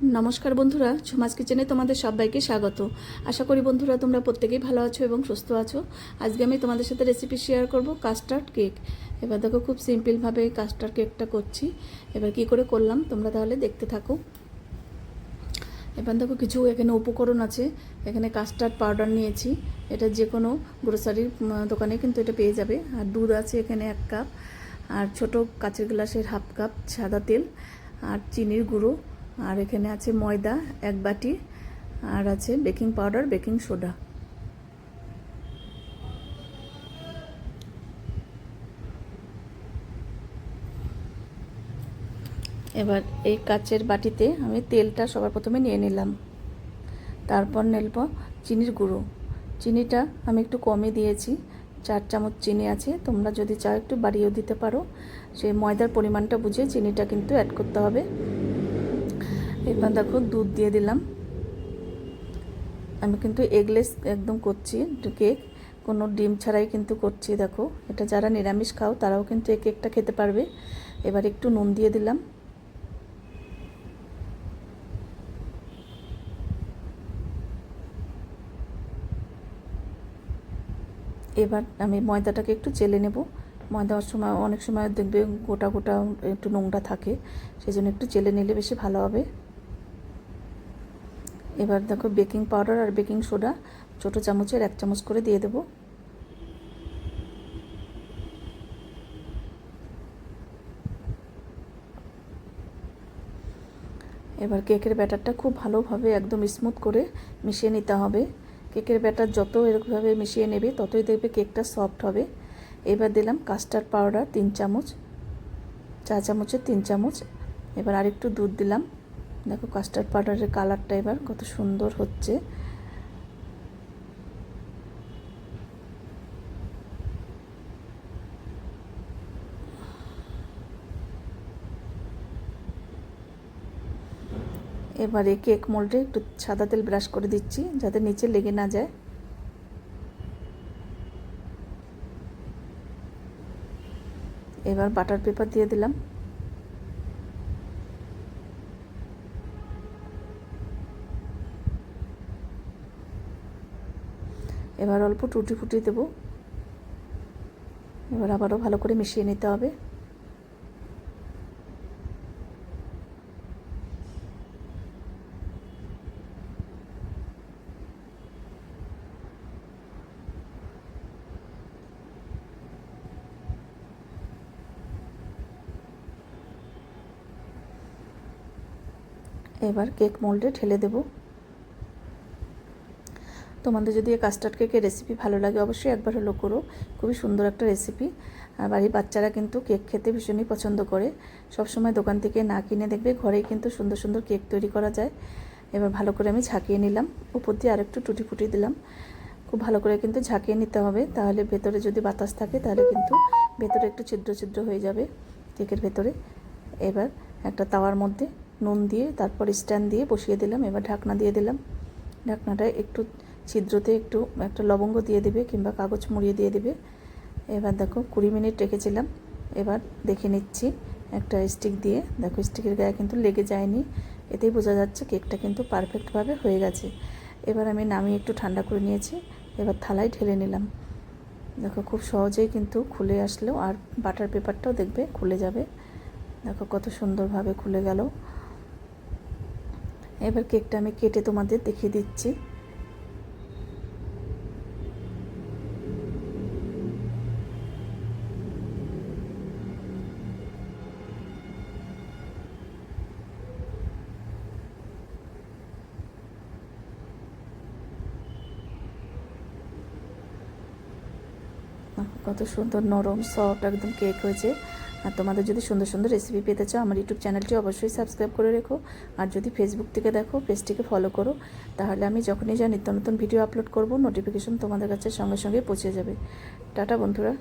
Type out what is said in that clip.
নমস্কার বন্ধুরা, ঝুমাস কিচেনে তোমাদের সবাইকে স্বাগত। আশা করি বন্ধুরা তোমরা প্রত্যেকেই ভালো আছো এবং সুস্থ আছো। আজকে আমি তোমাদের সাথে রেসিপি শেয়ার করব কাস্টার্ড কেক এবার দেখো খুব সিম্পলভাবে কাস্টার্ড কেকটা করছি। এবার কি করে করলাম তোমরা তাহলে দেখতে থাকো। এবার দেখো কিছু এখানে উপকরণ আছে। এখানে কাস্টার্ড পাউডার নিয়েছি। এটা যে কোনো গ্রোসারির দোকানে কিন্তু এটা পেয়ে যাবে। আর দুধ আছে এখানে এক কাপ আর ছোট কাচের গ্লাসের হাফ কাপ সাদা তেল। আর চিনির গুঁড়ো। আর এখানে আছে ময়দা এক বাটি, আর আছে বেকিং পাউডার, বেকিং সোডা। এবার এই কাচের বাটিতে আমি তেলটা সবার প্রথমে নিয়ে নিলাম। তারপর নেব চিনির গুঁড়ো। চিনিটা আমি একটু কমই দিয়েছি, চার চামচ চিনি আছে। তোমরা যদি চাও একটু বাড়িয়েও দিতে পারো। সেই ময়দার পরিমাণটা বুঝে চিনিটা কিন্তু অ্যাড করতে হবে। এবার দেখো দুধ দিয়ে দিলাম। আমি কিন্তু এগলেস একদম করছি কেক কোনো ডিম ছাড়াই কিন্তু করছি, দেখো। এটা যারা নিরামিষ খাও, তারাও কিন্তু এই কেকটা খেতে পারবে। এবার একটু নুন দিয়ে দিলাম। এবার আমি ময়দাটাকে একটু চেলে নেব। ময়দা সময়, অনেক সময় দেখবে গোটা গোটা একটু নোংরা থাকে সেই জন্য একটু চেলে নিলে বেশি ভালো হবে। এবার দেখো বেকিং পাউডার আর বেকিং সোডা, ছোটো চামচের এক চামচ করে দিয়ে দেবো। এবার কেকের ব্যাটারটা খুব ভালোভাবে একদম স্মুথ করে মিশিয়ে নিতে হবে। কেকের ব্যাটার যত এরকমভাবে মিশিয়ে নেবে, ততই দেখবে কেকটা সফট হবে। এবার দিলাম কাস্টার্ড পাউডার তিন চামচ, চা চামচের তিন চামচ। এবার আরেকটু দুধ দিলাম। দেখো কাস্টার্ড পাউডারের কালারটা এবার কত সুন্দর হচ্ছে। এবারে কেক মোল্ডে একটু সাদা তেল ব্রাশ করে দিচ্ছি, যাতে নিচে লেগে না যায়। এবার বাটার পেপার দিয়ে দিলাম। এবার অল্প টুটি ফুটি দেবো। এবার আবারও ভালো করে মিশিয়ে নিতে হবে। এবার কেক মোল্ডে ঢেলে দেব। তোমাদের যদি এই কাস্টার্ড কেকের রেসিপি ভালো লাগে, অবশ্যই একবার হলো করো। খুবই সুন্দর একটা রেসিপি আর বাড়ির বাচ্চারা কিন্তু কেক খেতে ভীষণই পছন্দ করে। সব সময় দোকান থেকে না কিনে দেখবে ঘরেই কিন্তু সুন্দর সুন্দর কেক তৈরি করা যায়। এবার ভালো করে আমি ঝাঁকিয়ে নিলাম। উপর দিয়ে আরেকটু টুটি ফুটি দিলাম। খুব ভালো করে কিন্তু ঝাঁকিয়ে নিতে হবে। তাহলে ভেতরে যদি বাতাস থাকে, তাহলে কিন্তু ভেতরে একটু ছিদ্র ছিদ্র হয়ে যাবে কেকের ভেতরে। এবার একটা তাওয়ার মধ্যে নুন দিয়ে তারপর স্ট্যান্ড দিয়ে বসিয়ে দিলাম। এবার ঢাকনা দিয়ে দিলাম। ঢাকনাটা একটু ছিদ্রতে একটু একটা লবঙ্গ দিয়ে দেবে কিংবা কাগজ মুড়িয়ে দিয়ে দেবে। এবার দেখো কুড়ি মিনিট রেখেছিলাম। এবার দেখে নিচ্ছি একটা স্টিক দিয়ে। দেখো স্টিকের গায়ে কিন্তু লেগে যায়নি। এতেই বোঝা যাচ্ছে কেকটা কিন্তু পারফেক্টভাবে হয়ে গেছে। এবার আমি নামিয়ে একটু ঠান্ডা করে নিয়েছি। এবার থালায় ঢেলে নিলাম। দেখো খুব সহজেই কিন্তু খুলে আসলো আর বাটার পেপারটাও দেখবে খুলে যাবে। দেখো কত সুন্দরভাবে খুলে গেল। এবার কেকটা আমি কেটে তোমাদের দেখিয়ে দিচ্ছি। কত সুন্দর নরম সফট একদম কেক হয়েছে। আর তোমাদের যদি সুন্দর সুন্দর রেসিপি পেতে চাও, আমার ইউটিউব চ্যানেলটি অবশ্যই সাবস্ক্রাইব করে রেখো। আর যদি ফেসবুক থেকে দেখো পেজটিকে ফলো করো। তাহলে আমি যখনই যা নিত্য নতুন ভিডিও আপলোড করব নোটিফিকেশন তোমাদের কাছে সঙ্গে সঙ্গে পৌঁছে যাবে। টাটা বন্ধুরা।